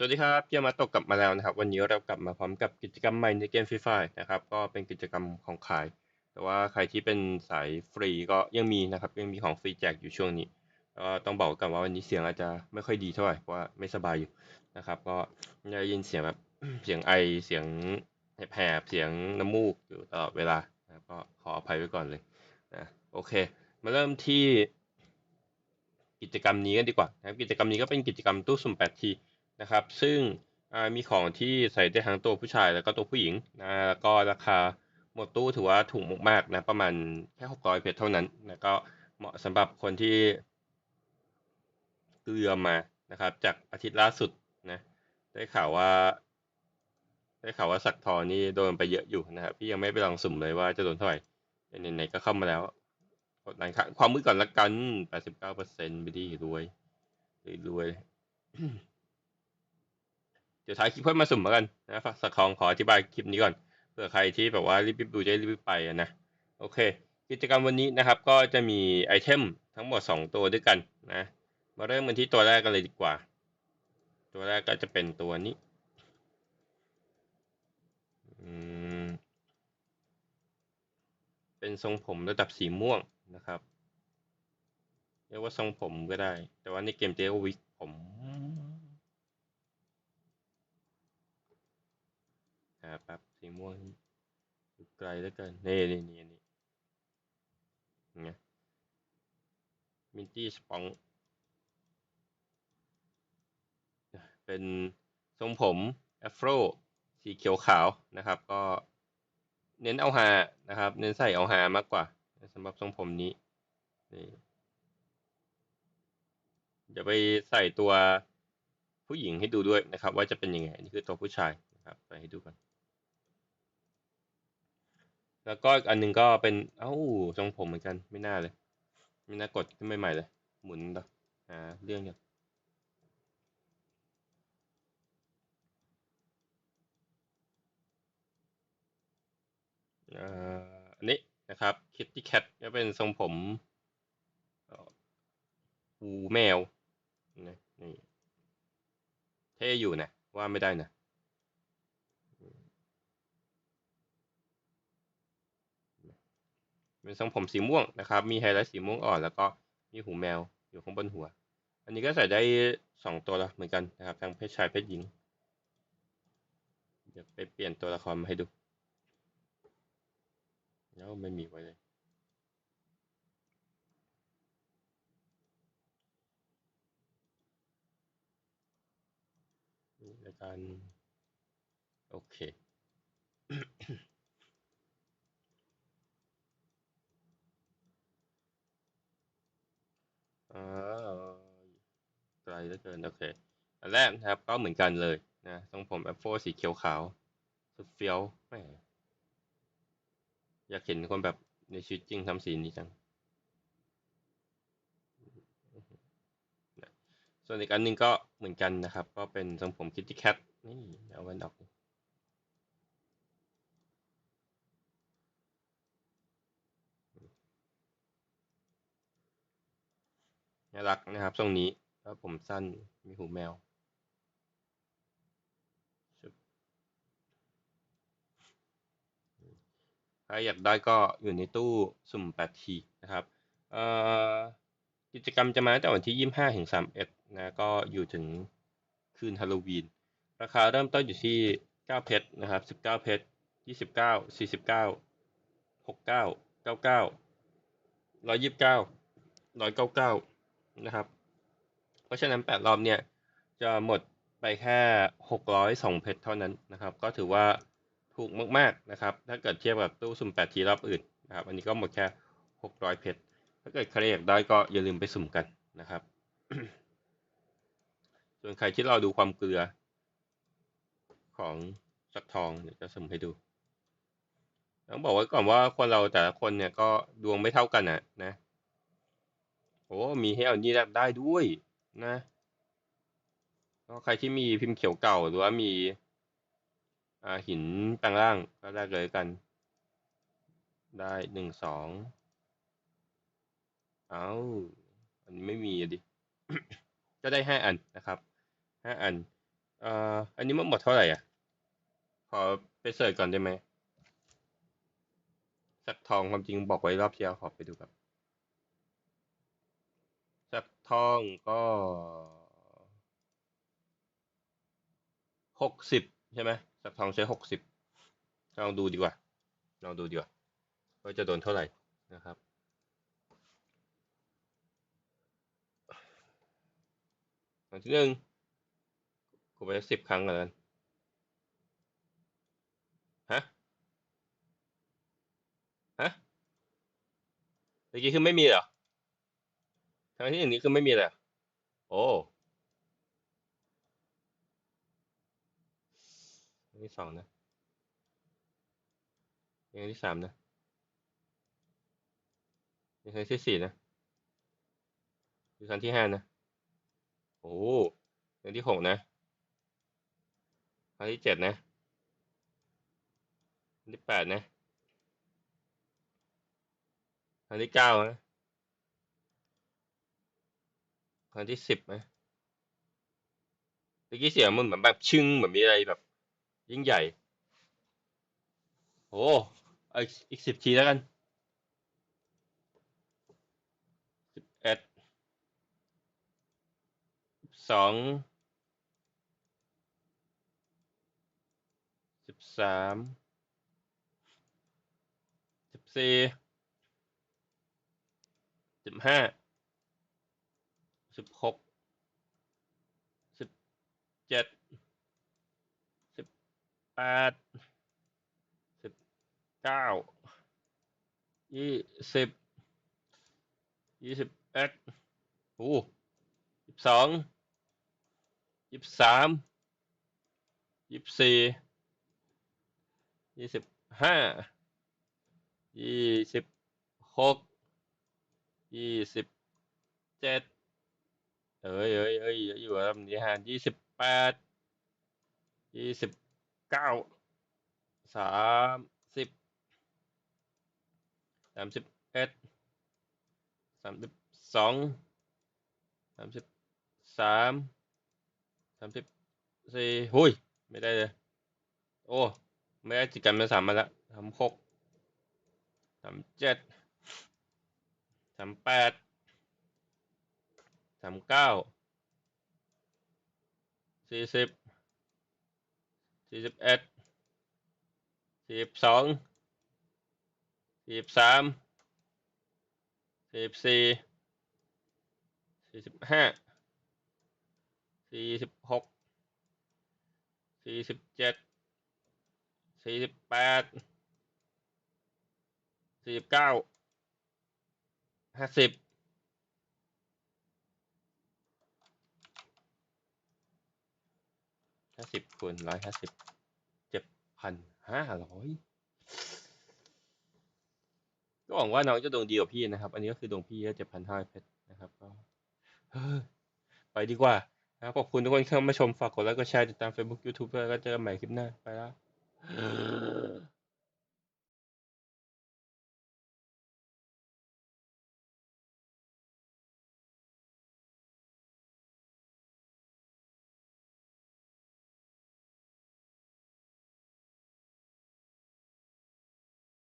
สวัสดีครับเกียมาตกกลับมาแล้วนะครับ วันนี้เรากลับมาพร้อมกับกิจกรรมใหม่ในเกมฟรีไฟนะครับก็เป็นกิจกรรมของขาย แต่ว่าใครที่เป็นสายฟรีก็ยังมีนะครับยังมีของฟรีแจกอยู่ช่วงนี้ก็ต้องบอกกันว่าวันนี้เสียงอาจจะไม่ค่อยดีเท่าไหร่เพราะว่าไม่สบายอยู่นะครับก็ได้ยินเสียงแบบเสียงไอเสียงแผบเสียงน้ำมูกอยู่ตลอดเวลานะก็ขออภัยไว้ก่อนเลยนะโอเค มาเริ่มที่กิจกรรมนี้กันดีกว่านะครับกิจกรรมนี้ก็เป็นกิจกรรมตู้สุ่ม8ที นะครับ ซึ่งมีของที่ใส่ได้ทั้งตัวผู้ชายแล้วก็ตัวผู้หญิงนะแล้วก็ราคาหมดตู้ถือว่าถูกมากๆนะประมาณแค่600เพชรเท่านั้นนะก็เหมาะสำหรับคนที่เกลือมานะครับ จากอาทิตย์ล่าสุดนะได้ข่าวว่าได้ข่าวว่าสักทองนี่โดนไปเยอะอยู่นะครับพี่ยังไม่ไปลองสุ่มเลยว่าจะโดนเท่าไหร่ไหนๆก็เข้ามาแล้วกดไลค์ครับความมือก่อนละกัน89%ไปดีรวยรวย ดี๋ยวท้ายคลิปค่อยมาสุ่มแล้วกันนะสักทองขออธิบายคลิปนี้ก่อนเผื่อใครที่แบบว่ารีบๆดูจะได้รีบๆไปนะโอเค กิจกรรมวันนี้นะครับก็จะมีไอเทมทั้งหมด 2 ตัวด้วยกันนะมาเริ่มกันที่ตัวแรกกันเลยดีกว่า ตัวแรกก็จะเป็นตัวนี้อืมเป็นทรงผมระดับสีม่วงนะครับ เรียกว่าทรงผมก็ได้ แต่ว่าในเกมจะเรียกว่าวิกผม นะครับแป๊บสีม่วงไกลแล้วกันนี่นี่นี่นี่ไงมินตี้สปองเป็นทรงผมแอฟโรสีเขียวขาวนะครับ ก็เน้นเอาหานะครับ เน้นใส่เอาหามากกว่าสำหรับทรงผมนี้นี่เดี๋ยวไปใส่ตัวผู้หญิงให้ดูด้วยนะครับ ว่าจะเป็นยังไงนี่คือตัวผู้ชายนะครับ ไปให้ดูกัน แล้วก็อีกอันหนึงก็เป็น เอ้าทรงผมเหมือนกัน ไม่น่าเลย ไม่น่ากดขึ้นใหม่ๆเลย หมุนต่อหาเรื่องกันอ่าอันนี้นะครับ Kitty Cat จะเป็นทรงผมหูแมวนะนี่เท่อยู่นะ ว่าไม่ได้นะ เป็นทรงผมสีม่วงนะครับ มีไฮไลท์สีม่วงอ่อน แล้วก็มีหูแมวอยู่ข้างบนหัว อันนี้ก็ใส่ได้สองตัวละเหมือนกันนะครับ ทั้งเพศชายเพศหญิง เดี๋ยวไปเปลี่ยนตัวละครมาให้ดู แล้วไม่มีไว้เลย นี่รายการโอเค อ่าไกล เหลือเกิน โอเค อันแรกนะครับ ก็เหมือนกันเลยนะทรงผมแอปโฟสีเขียวขาวสุดเฟี้ยวแหมอยากเห็นคนแบบในชีวิตจริงทำสีนี้จัง ส่วนอีกอันหนึงก็เหมือนกันนะครับ ก็เป็นทรงผมคิตตี้แคทนี่เอาวันออกน่ารักนะครับทรงนี้ แล้วผมสั้นมีหูแมวถ้าอยากได้ก็อยู่ในตู้สุ่ม8ทีนะครับกิจกรรมจะมาตั้งแต่วันที่ 25 ถึง 31 นะ ก็อยู่ถึงคืนฮาโลวีน ราคาเริ่มต้นอยู่ที่ 9 เพชรนะครับ 19 เพชร 29 49 69 99 129 199 นะครับ เพราะฉะนั้น 8 รอบเนี่ยจะหมดไปแค่ 602 เพชรเท่านั้นนะครับ ก็ถือว่าถูกมากๆนะครับ ถ้าเกิดเทียบกับตู้สุ่ม 8 ทีรอบอื่นนะครับ อันนี้ก็หมดแค่ 600 เพชร ถ้าเกิดใครอยากได้ก็อย่าลืมไปสุ่มกันนะครับ ส่วนใครที่เราดูความเกลือ ของสักทองเดี๋ยวจะสุ่มให้ดูต้องบอกไว้ก่อนว่าคนเราแต่ละคนเนี่ยก็ดวงไม่เท่ากันนะนะ โอ้มีให้เอานี่แลกได้ด้วย นะก็ใครที่มีพิมพ์เขียวเก่าหรือว่ามีอ่าหินแปลงร่างก็แลกเลยกัน ได้หนึ่งสองเอาอันนี้ไม่มีดิ ก็ได้ห้าอันนะครับห้าอันเอ่ออันนี้มันหมดเท่าไหร่อะ ขอไปเสิร์ชก่อนได้ไหมสักทองความจริงบอกไว้รอบที่แล้วขอไปดูครับ สักทองก็หกสิบใช่ไหมสักทองใช้หกสิบลองดูดีกว่า ลองดูดีกว่าว่าจะโดนเท่าไหร่นะครับครั้งที่หนึ่งกูไปสิบครั้งก่อนแล้วกันฮะ ฮะเมื่อกี้คือไม่มีเหรอ ครั้งที่หนึ่งนี้คือไม่มีเลยเหรอโอ้ครั้งที่สองนะครั้งที่สามนะครั้งที่สี่นะครั้งที่ห้านะโอ้ครั้งที่หกนะครั้งที่เจ็ดนะครั้งที่แปดนะครั้งที่เก้านะ ค รั้งที่สิบนะเมื่อกี้เสียงมันเหมือนแบบชึ่งเหมือนมีอะไรแบบ ยิ่งใหญ่ โอ้เอาอีกอีกสิบทีแล้วกันสิบเอ็ดสองสิบสามสิบสี่สิบห้า สิบหกสิบเจ็ดสิบแปดสิบเก้ายี่สิบยี่สิบเอ็ดโอ้ยี่สิบสองยี่สิบสามยี่สิบสี่ยี่สิบห้ายี่สิบหกยี่สิบเจ็ด เอ้ยเอ้ยเอ้ยอยู่ลำนี้ฮะยี่สิบแปดยี่สิบเก้าสามสิบสามสิบเอ็ดสามสิบสองสามสิบสามสามสิบสี่หุยไม่ได้เลย โอ้ ไม่ได้จิตกันมาสามมาล้วสามหกสามเจ็ดสามแปด สามเก้าสี่สิบสี่สิบเอ็ดสี่สิบสองสี่สิบสามสี่สิบสี่สี่สิบห้าสี่สิบหกสี่สิบเจ็ดสี่สิบแปดสี่สิบเก้าห้าสิบ ห้าสิบคูณร้อยห้าสิบเจ็ดพันห้าร้อยก็หวังว่าน้องจะดวงดีกว่าพี่นะครับ อันนี้ก็คือดวงพี่เจ็ดพันห้าเพชรนะครับก็เฮ้ยไปดีกว่านะขอบคุณทุกคนที่เข้ามาชมฝากกดไลค์กดแชร์ติดตาม Facebook YouTube แล้วก็เจอกันใหม่คลิปหน้า ไปแล้ว